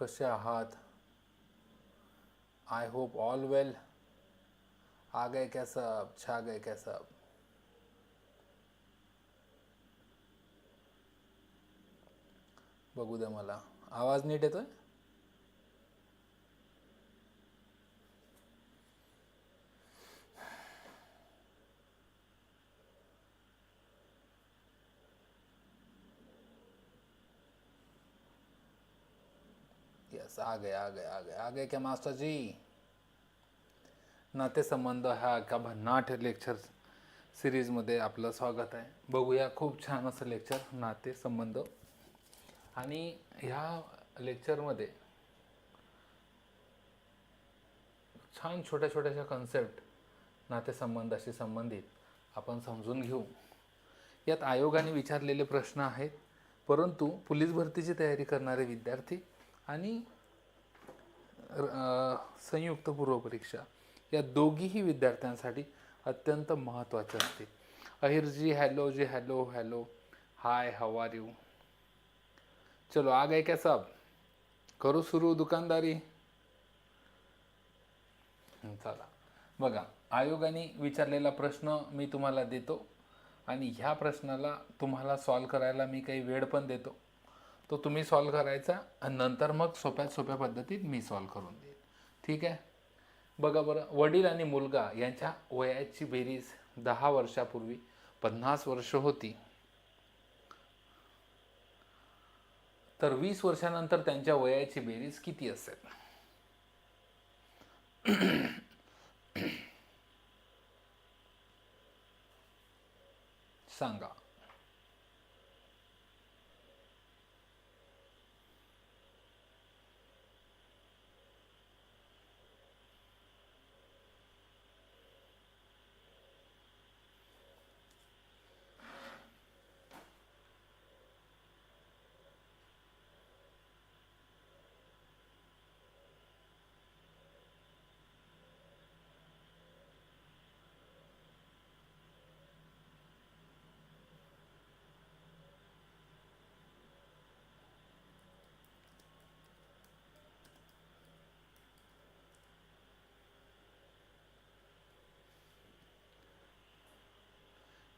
कसे आहात? I hope all well आ गए क्या सब छा गए क्या सब बघू द्या मला. आवाज नीट येतोय यस आ गए आ गए आ गए आ गए क्या मास्टर जी? नातेसंबंध ह्या का भन्नाट लेक्चर सिरीजमध्ये आपलं स्वागत आहे. बघूया खूप छान असं लेक्चर नाते संबंध. आणि ह्या लेक्चरमध्ये छान छोट्या छोट्याशा कन्सेप्ट नातेसंबंधाशी संबंधित आपण समजून घेऊ. यात आयोगाने विचारलेले प्रश्न आहेत परंतु पोलीस भरतीची तयारी करणारे विद्यार्थी आणि संयुक्त पूर्वपरीक्षा. या दोघीही विद्यार्थ्यांसाठी अत्यंत महत्त्वाचे असते. अहिरजी hello G hello hello. Hi how are you? चलो आ गए क्या सब? करू सुरू दुकानदारी. चला. बघा आयोगाने विचारलेला प्रश्न मी तुम्हाला देतो आणि ह्या प्रश्नाला तुम्हाला सॉल्व करायला मी काही वेळ पण देतो. तो तुम्ही सॉल्व करायचा आणि नंतर मग सोप्यात सोप्या पद्धतीत मी सॉल्व करून देईन. ठीक आहे? बघा बरं वडील आणि मुलगा यांच्या वयाची बेरीज दहा वर्षापूर्वी पन्नास वर्ष होती. तर वीस वर्षानंतर त्यांच्या वयाची बेरीज किती असेल? सांगा.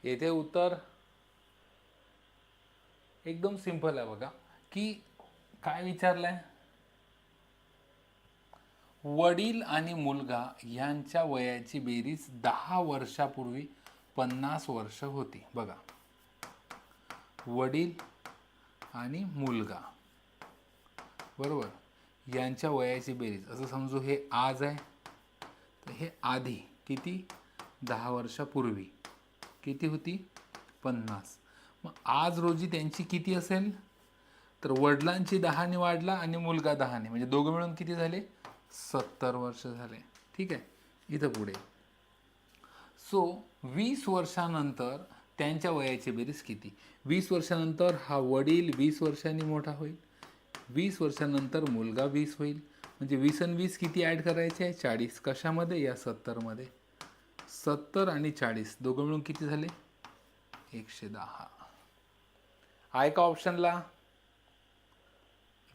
येथे उत्तर एकदम सिंपल आहे बघा. की काय विचारलंय? वडील आणि मुलगा यांच्या वयाची बेरीज दहा वर्षापूर्वी पन्नास वर्ष होती. बघा. वडील आणि मुलगा. बरोबर? यांच्या वयाची बेरीज. असं समजू हे आज आहे. तर हे आधी किती? दहा वर्षापूर्वी. किती होती? पन्नास. मग आज रोजी त्यांची किती असेल? तर वडिलांची दहाने वाढला आणि मुलगा दहाने. म्हणजे दोघं मिळून किती झाले? सत्तर वर्ष झाले. ठीक आहे? इथं पुढे. सो वीस वर्षानंतर त्यांच्या वयाची बेरीज किती? वीस वर्षानंतर हा वडील वीस वर्षांनी मोठा होईल. वीस वर्षानंतर मुलगा वीस होईल. म्हणजे वीस आणि वीस किती ॲड करायचे? आहे चाळीस. कशामध्ये? या सत्तरमध्ये. सत्तर आणि चाळीस. दोघं मिळून किती झाले? एकशे दहा. आहे का ऑप्शनला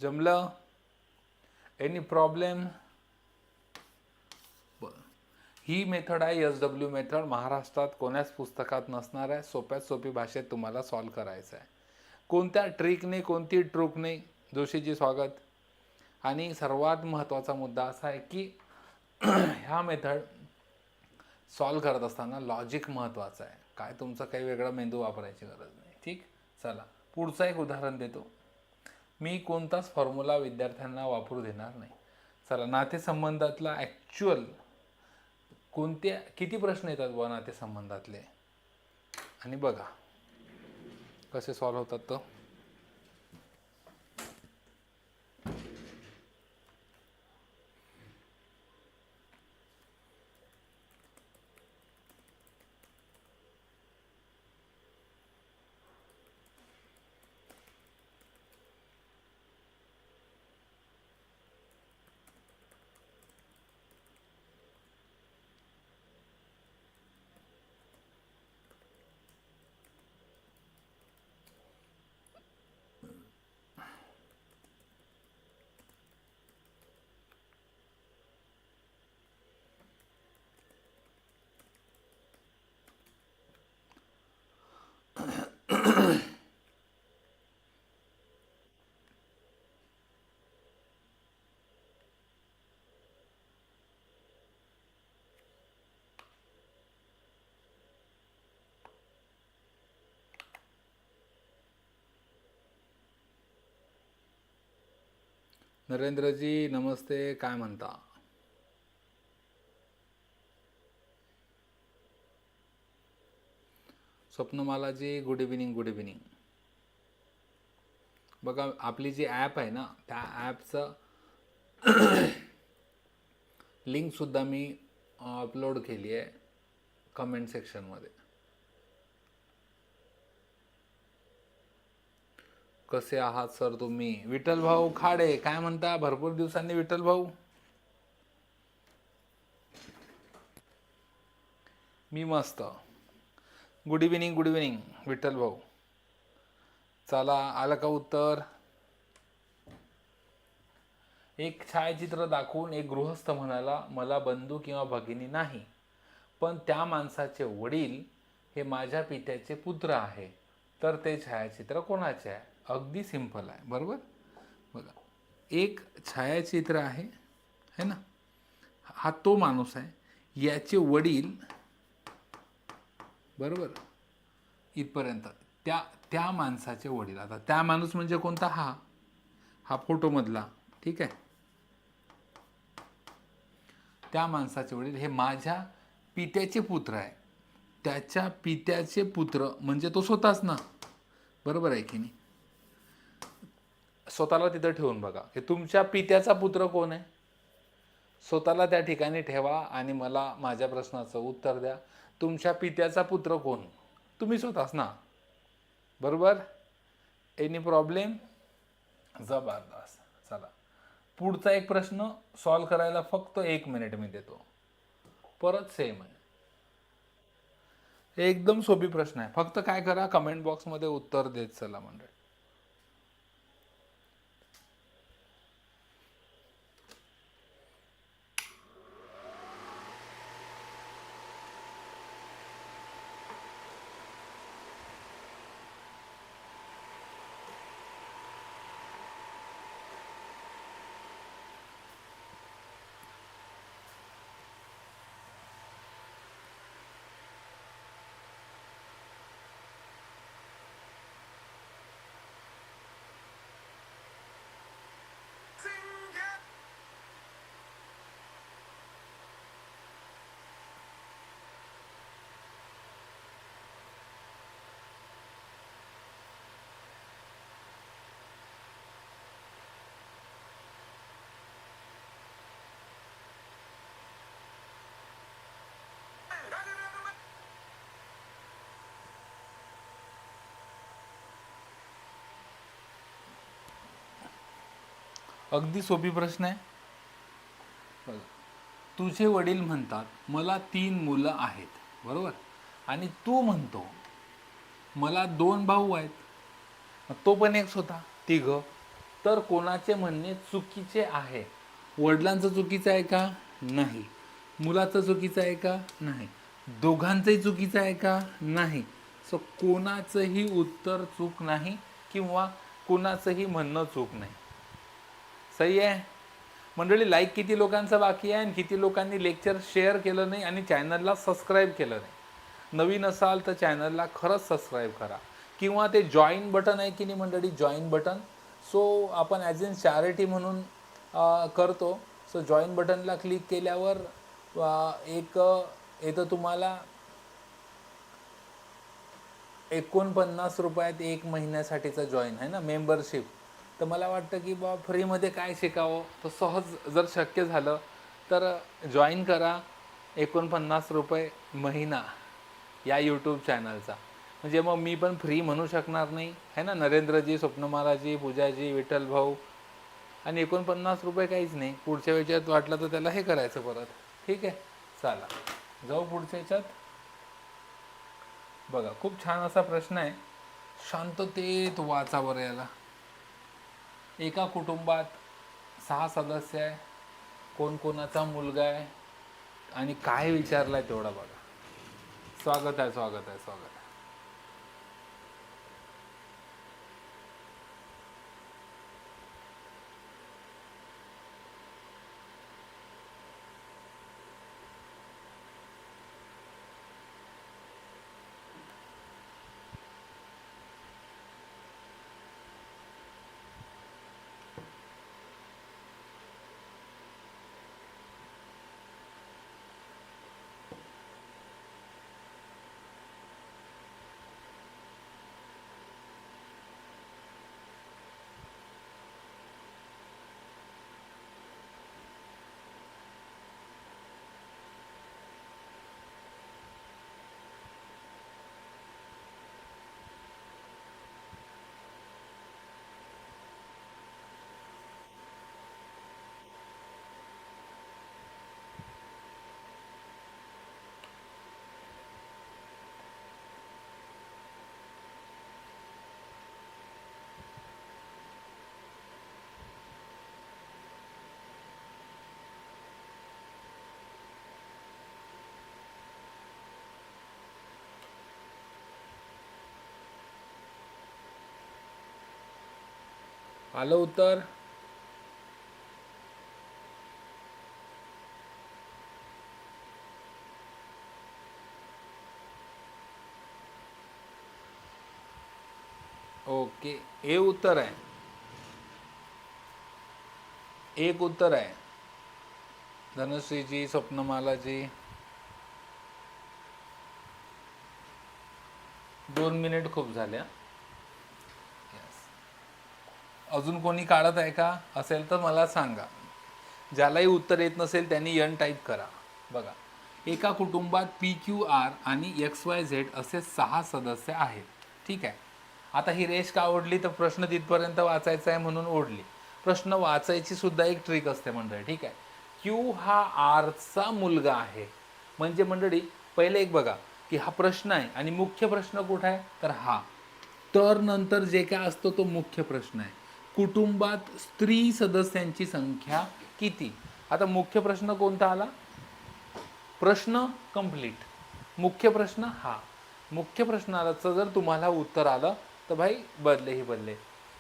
जमलं? एनी प्रॉब्लेम बरं. ही मेथड आहे एस डब्ल्यू मेथड महाराष्ट्रात कोण्याच पुस्तकात नसणार आहे? सोप्यात सोपी भाषेत तुम्हाला सॉल्व करायचं आहे. कोणत्या ट्रिकने कोणती ट्रूकने जोशीजी स्वागत. आणि सर्वात महत्त्वाचा मुद्दा असा आहे की ह्या मेथड सॉल्व करत असताना लॉजिक महत्त्वाचं आहे. काय तुमचा काही वेगळा मेंदू वापरायची गरज नाही. ठीक? चला. पुढचं एक उदाहरण देतो. मी कोणताच फॉर्म्युला विद्यार्थ्यांना वापरू देणार नाही. चला नातेसंबंधातला ॲक्च्युअल कोणत्या किती प्रश्न येतात बुवा नातेसंबंधातले? आणि बघा. कसे सॉल्व होतात तो? नरेंद्रजी नमस्ते काय म्हणता? स्वप्नमालाजी गुड इव्हिनिंग गुड इव्हिनिंग बघा आपली जी ॲप आहे ना त्या ॲपचं लिंकसुद्धा मी अपलोड केली आहे कमेंट सेक्शनमध्ये कसे आहात सर तुम्ही? विठ्ठल भाऊ खाडे काय म्हणता? भरपूर दिवसांनी विठ्ठल भाऊ. मी मस्त. Good evening good evening Vitthal भाऊ. चला आलं का उत्तर? एक छायाचित्र दाखवून एक गृहस्थ म्हणाला मला बंधू किंवा भगिनी नाही पण त्या माणसाचे वडील हे माझ्या पित्याचे पुत्र आहे. तर ते छायाचित्र कोणाचे आहे? अगदी सिंपल आहे बरोबर? बघा एक छायाचित्र आहे है ना? हा तो माणूस आहे. याचे वडील बरोबर. इथपर्यंत. त्या त्या माणसाचे वडील. आता त्या माणूस म्हणजे कोणता? हा. हा फोटोमधला. ठीक आहे? त्या माणसाचे वडील हे माझ्या पित्याचे पुत्र आहे. त्याच्या पित्याचे पुत्र म्हणजे तो स्वतःच ना. बरोबर आहे की नाही? स्वतःला तिथं ठेवून बघा. हे तुमच्या पित्याचा पुत्र कोण आहे? स्वतःला त्या ठिकाणी ठेवा आणि मला माझ्या प्रश्नाचं उत्तर द्या. तुमच्या पित्याचा पुत्र कोण? तुम्ही स्वतःच ना. बरोबर? एनी प्रॉब्लेम जबरदस्त. चला. पुढचा एक प्रश्न सॉल्व करायला फक्त एक मिनिट मी देतो. परत सेम आहे एकदम सोपी प्रश्न आहे. फक्त काय करा? कमेंट बॉक्समध्ये उत्तर देत चला मंडळी. अगदी सोपी प्रश्न आहे. तुझे वडील म्हणतात मला तीन मुलं आहेत. बरोबर? आणि तू म्हणतो मला दोन भाऊ आहेत. तो पण एक होता तिघ. तर कोणाचे म्हणणे चुकीचे आहे? वडिलांचं चुकीचं आहे का? नाही. मुलाचं चुकीचं आहे का? नाही. दोघांचंही चुकीचं आहे का? नाही. सो कोणाचंही उत्तर चूक नाही किंवा कोणाचंही म्हणणं चूक नाही. सही आहे? मंडळी लाईक किती लोकांचं बाकी आहे आणि किती लोकांनी लेक्चर शेअर केलं नाही आणि चॅनलला सबस्क्राईब केलं नाही? नवीन असाल तर चॅनलला खरंच सबस्क्राईब करा. किंवा ते जॉईन बटन आहे की नाही मंडळी? जॉईन बटन सो आपण ॲज इन चॅरिटी म्हणून करतो. सो जॉईन बटनला क्लिक केल्यावर एक येतं तुम्हाला एकोणपन्नास रुपयात एक महिन्यासाठीचं जॉईन आहे ना? मेंबरशिप तर मला वाटतं की बा फ्रीमध्ये काय शिकावं तर सहज जर शक्य झालं तर जॉईन करा एकोणपन्नास रुपये महिना या यूट्यूब चॅनलचा. म्हणजे मग मी पण फ्री म्हणू शकणार नाही. है ना? नरेंद्रजी स्वप्नमालाजी पूजाजी विठ्ठल भाऊ. आणि एकोणपन्नास रुपये काहीच नाही. पुढच्या वेळेच्यात वाटलं तर त्याला हे करायचं परत. ठीक आहे? चला. जाऊ पुढच्या याच्यात. बघा खूप छान असा प्रश्न आहे. शांततेत वाचा बरं याला. एका कुटुंबात सहा सदस्य आहे कोण कोणाचा मुलगा आहे आणि काय विचारलाय तेवढा बघा. स्वागत आहे स्वागत आहे स्वागत आलं उत्तर. ओके हे उत्तर आहे. एक उत्तर आहे. धनश्रीजी स्वप्नमालाजी. दोन मिनिट खूप झाल्या. अजून कोणी काढत आहे का असेल तर मला सांगा. ज्यालाही उत्तर येत नसेल त्यांनी यन टाईप करा. बघा. एका कुटुंबात पी क्यू आर आणि एक्स वाय झेड असे सहा सदस्य आहेत. ठीक आहे? आता ही रेष का ओढली? तर प्रश्न तिथपर्यंत वाचायचा आहे म्हणून ओढली. प्रश्न वाचायची सुद्धा एक ट्रिक असते मंडळी. ठीक आहे? क्यू हा आरचा मुलगा आहे. म्हणजे मंडळी पहिले एक बघा की हा प्रश्न आहे. आणि मुख्य प्रश्न कुठं आहे? तर हा. तर नंतर जे काय असतो तो मुख्य प्रश्न आहे. कुटुंबात स्त्री सदस्यांची संख्या किती? आता मुख्य प्रश्न कोणता आला? प्रश्न कंप्लीट मुख्य प्रश्न हा. मुख्य प्रश्नाचं जर तुम्हाला उत्तर आलं तर भाई बदले ही बदले.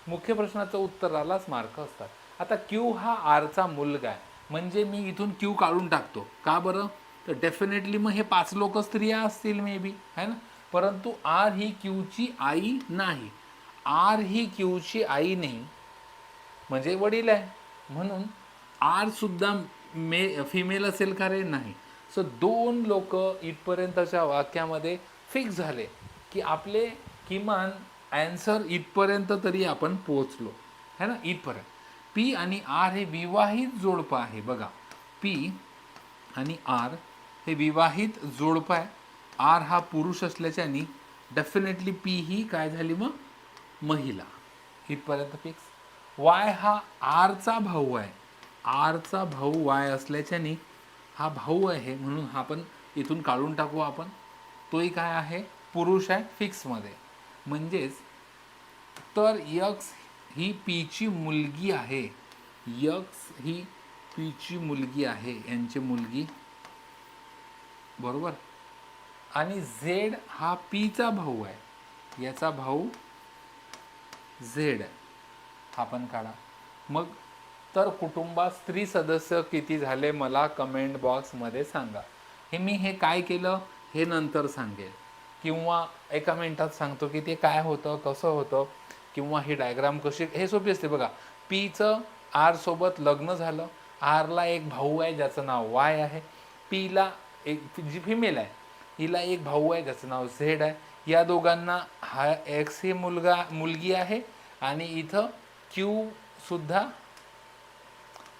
मुख्य प्रश्नाचं उत्तर आलाच मार्क असतात. आता क्यू हा आरचा मुलगा आहे. म्हणजे मी इथून क्यू काढून टाकतो. का बरं? तर डेफिनेटली मग हे पाच लोक स्त्रिया असतील मे बी है ना? परंतु आर ही क्यूची आई नाही. आर ही क्यूची आई नाही. म्हणजे वडील आहे. म्हणून आर सुद्धा मे फिमेल असेल का रे? नाही. सो दोन लोक इथपर्यंतच्या वाक्यामध्ये फिक्स झाले की आपले किमान ॲन्सर इथपर्यंत तरी आपण पोचलो है ना? इथपर्यंत. पी आणि आर हे विवाहित जोडपं आहे. बघा. पी आणि आर हे विवाहित जोडपं आहे. आर हा पुरुष असल्याच्यानी डेफिनेटली पी ही काय झाली मग? महिला. इथपर्यंत फिक्स वाय हा आरचा भाऊ आहे. आरचा भाऊ वाय असल्याच्याने हा भाऊ आहे म्हणून हा पण इथून काढून टाकू आपण. तोही काय आहे? पुरुष आहे फिक्समध्ये म्हणजेच तर यक्स ही पीची मुलगी आहे. यक्स ही पीची मुलगी आहे. यांची मुलगी. बरोबर? आणि झेड हा पीचा भाऊ आहे. याचा भाऊ झेड आहे. स्थापन काढा. मग तर कुटुंबात स्त्री सदस्य किती झाले मला कमेंट बॉक्समध्ये सांगा. हे मी हे काय केलं हे नंतर सांगेल. किंवा एका मिनटात सांगतो की ते काय होतं कसं होतं किंवा ही डायग्राम कशी हे सोपी असते बघा. पीचं आरसोबत लग्न झालं. आरला एक भाऊ आहे ज्याचं नाव वाय आहे. पीला एक जी फिमेल आहे हिला एक भाऊ आहे ज्याचं नाव झेड आहे. या दोघांना हा एक्स ही मुलगा मुलगी आहे आणि इथं क्यू सुद्धा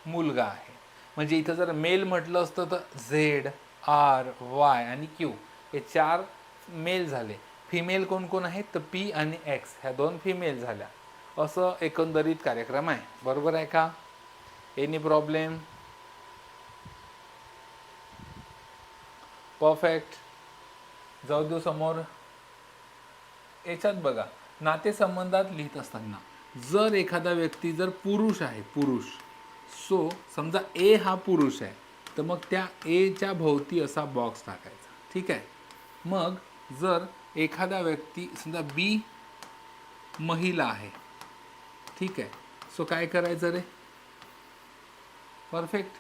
मुलगा आहे. म्हणजे इथं जर मेल म्हटलं असतं तर झेड आर वाय आणि क्यू हे चार मेल झाले. फिमेल कोण कोण आहेत? तर पी आणि एक्स. ह्या दोन फिमेल झाल्या. असं एकंदरीत कार्यक्रम आहे. बरोबर आहे का? एनी प्रॉब्लेम परफेक्ट जाऊ देऊ समोर. याच्यात बघा नातेसंबंधात लिहित असताना. जर एखादा व्यक्ती जर पुरुष आहे पुरुष. सो समजा ए हा पुरुष आहे तर मग त्या एच्या भोवती असा बॉक्स टाकायचा. ठीक आहे? मग जर एखादा व्यक्ती समजा बी महिला आहे. ठीक आहे? सो काय करायचं रे? परफेक्ट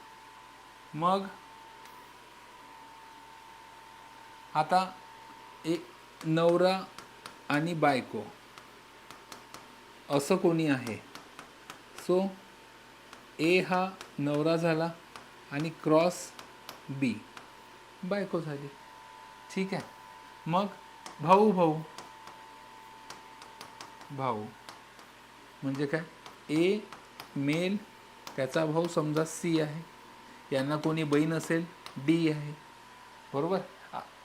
मग आता एक नवरा आणि बायको. असं कोणी आहे? सो ए हा नवरा झाला आणि क्रॉस बी बायको झाली. ठीक आहे. मग भाऊ भाऊ. भाऊ. म्हणजे काय? ए मेल त्याचा भाऊ समजा सी आहे. यांना कोणी बहीण असेल डी आहे. बरोबर?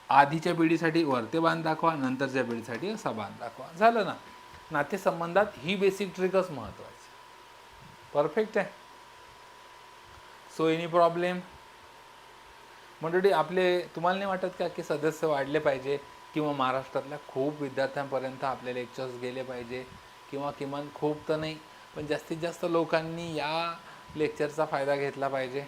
आधीच्या पिढीसाठी वरते बांध दाखवा नंतरच्या पिढीसाठी असा बांध दाखवा. झालं ना? नातेसंबंधात ही बेसिक ट्रिकच महत्त्वाची परफेक्ट आहे. सो एनी प्रॉब्लेम मंडळी आपले तुम्हाला नाही वाटत का की सदस्य वाढले पाहिजे किंवा महाराष्ट्रातल्या खूप विद्यार्थ्यांपर्यंत आपले लेक्चर्स गेले पाहिजे किंवा किमान खूप तर नाही पण जास्तीत जास्त लोकांनी या लेक्चरचा फायदा घेतला पाहिजे.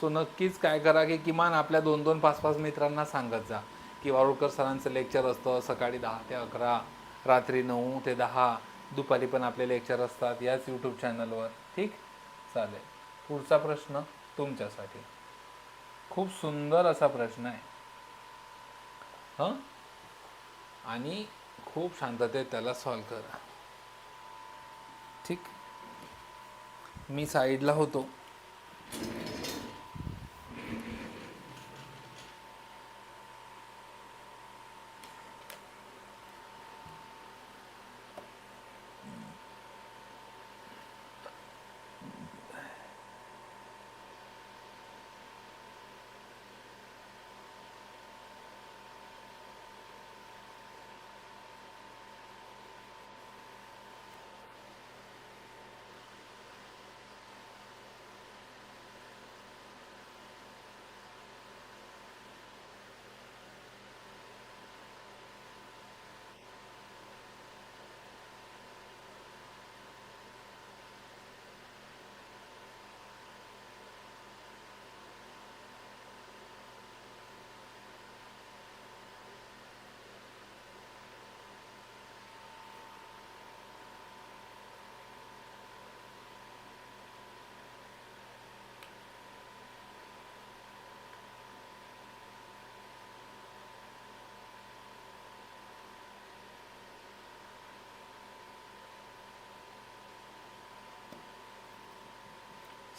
सो नक्कीच काय करा की किमान आपल्या दोन दोन पाच पाच मित्रांना सांगत जा. की वारुळकर सरांचं लेक्चर असतं सकाळी दहा ते अकरा रात्री नऊ ते दहा दुपारी पण आपले लेक्चर असतात याच यूट्यूब चॅनलवर ठीक? चालेल. पुढचा प्रश्न तुमच्यासाठी. खूप सुंदर असा प्रश्न आहे. हां? आणि खूप शांततेत त्याला सॉल्व करा. ठीक? मी साईडला होतो.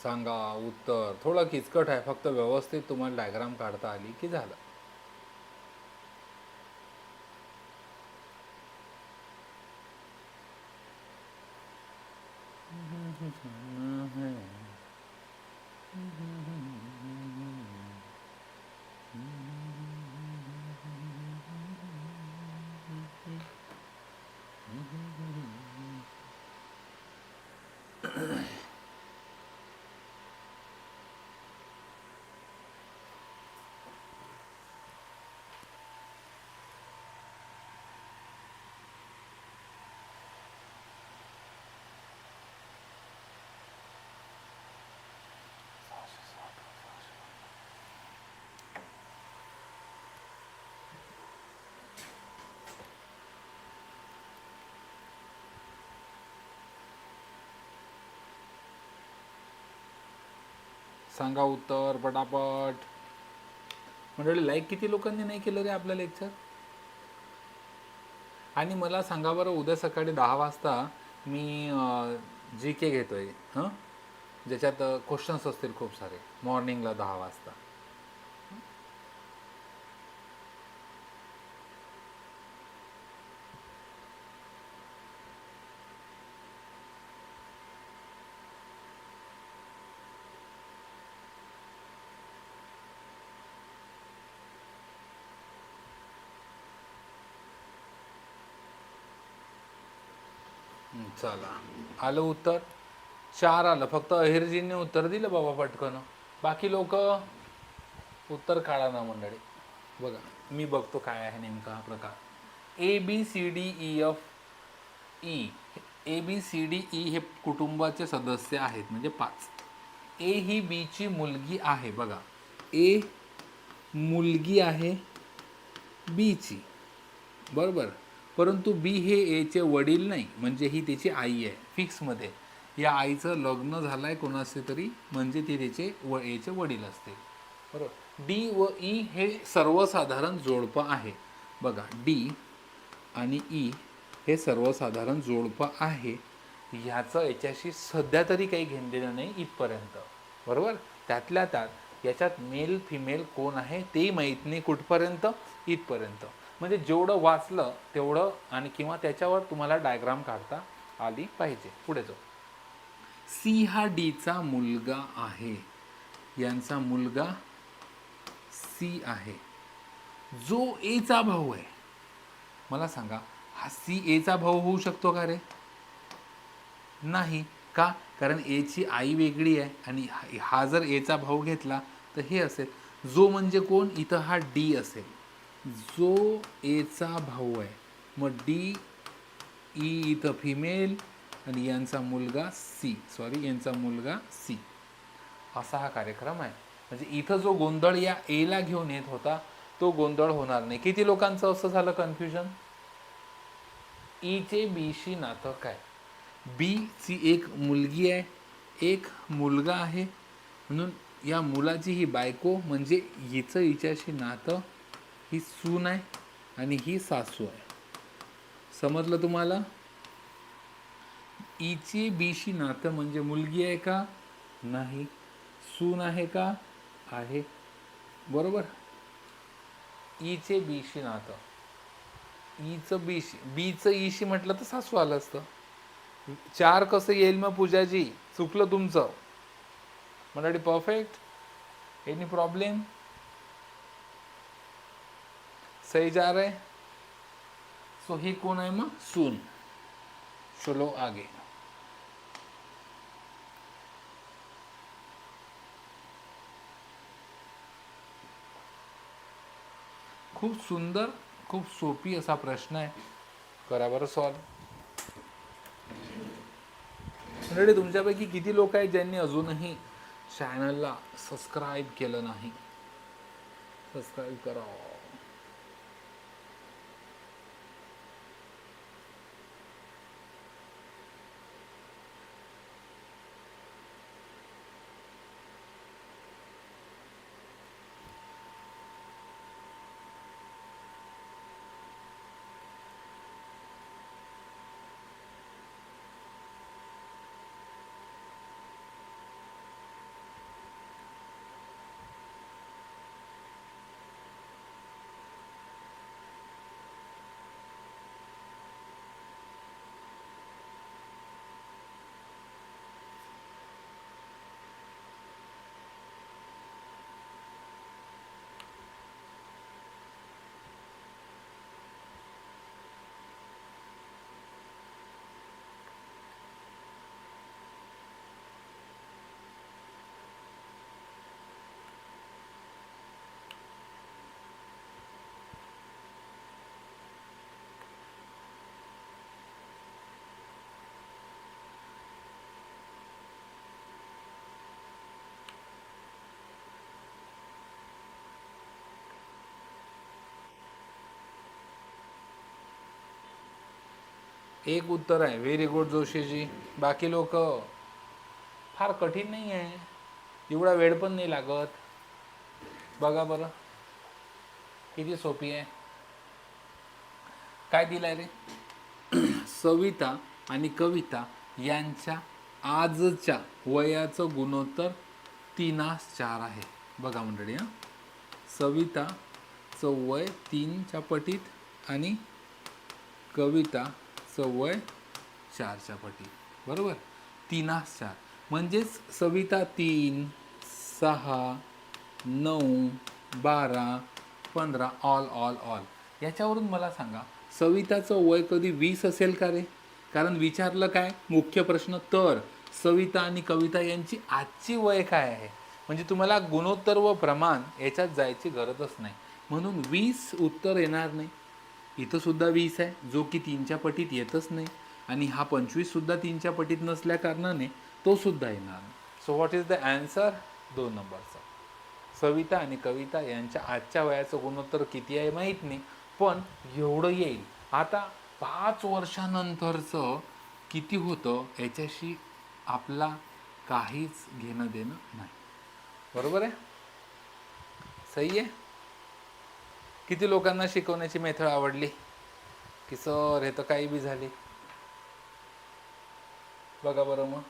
सांगा उत्तर. थोडं किचकट आहे. फक्त व्यवस्थित तुम्हाला डायग्राम काढता आली की झालं. सांगा उत्तर पटापट. मंडळी लाईक किती लोकांनी नाही केलं रे आपलं लेक्चर आणि मला सांगा बरं उद्या सकाळी दहा वाजता मी जी के घेतोय हां? ज्याच्यात क्वेश्चन्स असतील खूप सारे मॉर्निंगला दहा वाजता. चला. आलं उत्तर? चार आलं. फक्त अहिरजींनी उत्तर दिलं बाबा पटकन. बाकी लोक उत्तर काढा ना मंडळी. बघा मी बघतो काय आहे नेमका हा प्रकार. A B C D E F E A B C D E हे कुटुंबाचे सदस्य आहेत म्हणजे पाच. ए ही बीची मुलगी आहे बघा. ए मुलगी आहे बीची बरोबर? परंतु बी हे एचे वडील नाही म्हणजे ही त्याची आई आहे फिक्समध्ये. या आईचं लग्न झालं आहे कोणाचे तरी म्हणजे ती त्याचे व एचे वडील असते बरोबर? डी व ई हे सर्वसाधारण जोडपं आहे. बघा डी आणि ई हे सर्वसाधारण जोडपं आहे. ह्याचं याच्याशी सध्या तरी काही घेणलेलं नाही इथपर्यंत. बरोबर? त्यातल्या त्यात याच्यात मेल फिमेल कोण आहे तेही माहीत नाही कुठपर्यंत इथपर्यंत. म्हणजे जेवढं वाचलं तेवढं आणि किंवा त्याच्यावर तुम्हाला डायग्राम काढता आली पाहिजे. पुढे जाऊ. सी हा डीचा मुलगा आहे. यांचा मुलगा सी आहे. जो एचा भाऊ आहे. मला सांगा हा सी एचा भाऊ होऊ शकतो का रे? नाही. का? कारण एची आई वेगळी आहे आणि हा- जर एचा भाऊ घेतला तर हे असेल. जो म्हणजे कोण? इथं हा डी असेल. जो एचा भाऊ आहे. मग डी ई e इथं फिमेल आणि यांचा मुलगा सी सॉरी यांचा मुलगा सी असा हा कार्यक्रम आहे. म्हणजे इथं जो गोंधळ या एला घेऊन येत होता तो गोंधळ होणार नाही. किती लोकांचं असं झालं कन्फ्युजन ईचे बीशी नातं काय? बी ची एक मुलगी आहे एक मुलगा आहे. म्हणून या मुलाची ही बायको म्हणजे हिचं हिच्याशी नातं ही सून आहे आणि ही सासू आहे. समजलं तुम्हाला? ईचे बीशी नातं म्हणजे मुलगी आहे का? नाही. सून आहे का? आहे. बरोबर? ईचे बीशी नातं. ईचं बीशी बीचं ईशी म्हटलं तर सासू आलं असतं. चार कसं येईल मग पूजाजी? चुकलं तुमचं. मराठी परफेक्ट एनी प्रॉब्लेम सही जा रहे सो हे कोण आहे मग सून। चलो आगे। खूप सुंदर खूप सोपी असा प्रश्न आहे करा बरं सॉल्व रेडी तुमच्यापैकी किती लोक आहेत ज्यांनी अजूनही चॅनलला सबस्क्राईब केलं नाही? सबस्क्राईब करा. एक उत्तर आहे. व्हेरी गुड जोशीजी. बाकी लोक फार कठीण नाही आहे. एवढा वेळ पण नाही लागत. बघा बरं. किती सोपी आहे. काय दिलंय रे? सविता आणि कविता यांच्या आजच्या वयाचं गुणोत्तर तीनास चार आहे. बघा मंडळी हां. सविताचं वय तीनच्या पटीत आणि कविता वय चारच्या पटी. बरोबर? तीनास चार. म्हणजेच सविता तीन सहा नऊ बारा पंधरा ऑल ऑल ऑल याच्यावरून मला सांगा सविताचं वय कधी वीस असेल का रे? कारण विचारलं काय? मुख्य प्रश्न तर सविता आणि कविता यांची आजची वय काय आहे? म्हणजे तुम्हाला गुणोत्तर व प्रमाण याच्यात जायची गरजच नाही. म्हणून वीस उत्तर येणार नाही. इथंसुद्धा वीस आहे. जो की तीनच्या पटीत येतच नाही. आणि हा पंचवीससुद्धा तीनच्या पटीत नसल्या कारणाने तो सुद्धा येणार so what is the answer दोन नंबरचा. सविता आणि कविता यांच्या आजच्या वयाचं गुणोत्तर किती आहे माहीत नाही. पण एवढं येईल. आता पाच वर्षानंतरचं किती होतं याच्याशी आपला काहीच घेणं देणं नाही. बरोबर आहे? सही आहे? किती लोकांना शिकवण्याची मेथड आवडली? की सर हे तर काही बी झाले. बघा बरं मग.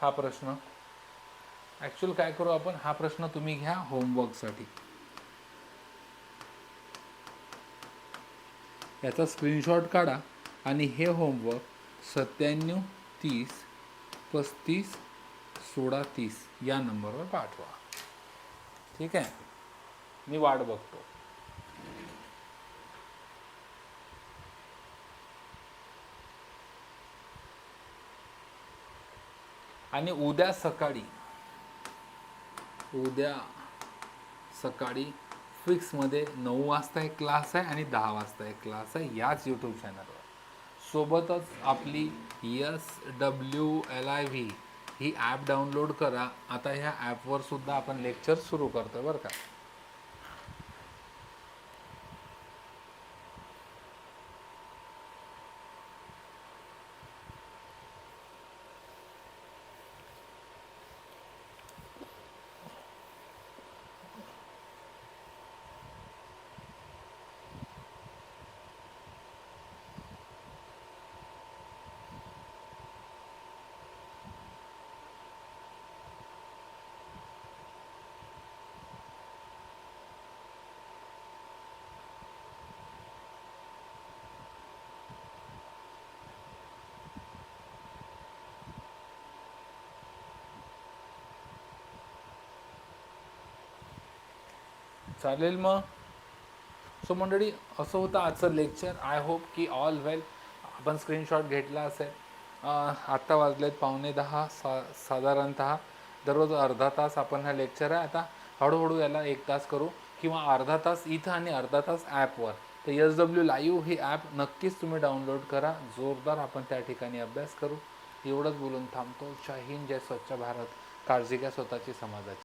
हा प्रश्न. ॲक्च्युअल काय करू आपण? हा प्रश्न तुम्ही घ्या होमवर्कसाठी याचा स्क्रीनशॉट काढा आणि हे होमवर्क सत्त्याण्णव तीस पस्तीस सोळा तीस या नंबरवर पाठवा. ठीक आहे? मी वाट बघतो. आणि उद्या सकाळी उद्या सकाळी फिक्समध्ये नऊ वाजता एक क्लास आहे आणि दहा वाजता एक क्लास आहे याच यूट्यूब चॅनलवर सोबतच आपली S W L I V he app download करा. आता ह्या ॲपवर सुद्धा आपण लेक्चर सुरू करतो बरं का. चालेल मग. सो मंडळी असं होतं आजचं लेक्चर आय होप की ऑल वेल आपण स्क्रीनशॉट घेतला असेल. आत्ता वाजलेत पावणे दहा. सा साधारणत दररोज अर्धा तास आपण हा लेक्चर आहे. आता हळूहळू याला एक तास करू किंवा अर्धा तास इथं आणि अर्धा तास ॲपवर तर एस डब्ल्यू लाईव्ह ही ॲप नक्कीच तुम्ही डाउनलोड करा. जोरदार आपण त्या ठिकाणी अभ्यास करू. एवढंच बोलून थांबतो. जय हिंद जय स्वच्छ भारत. काळजी घ्या स्वतःची समाजाची.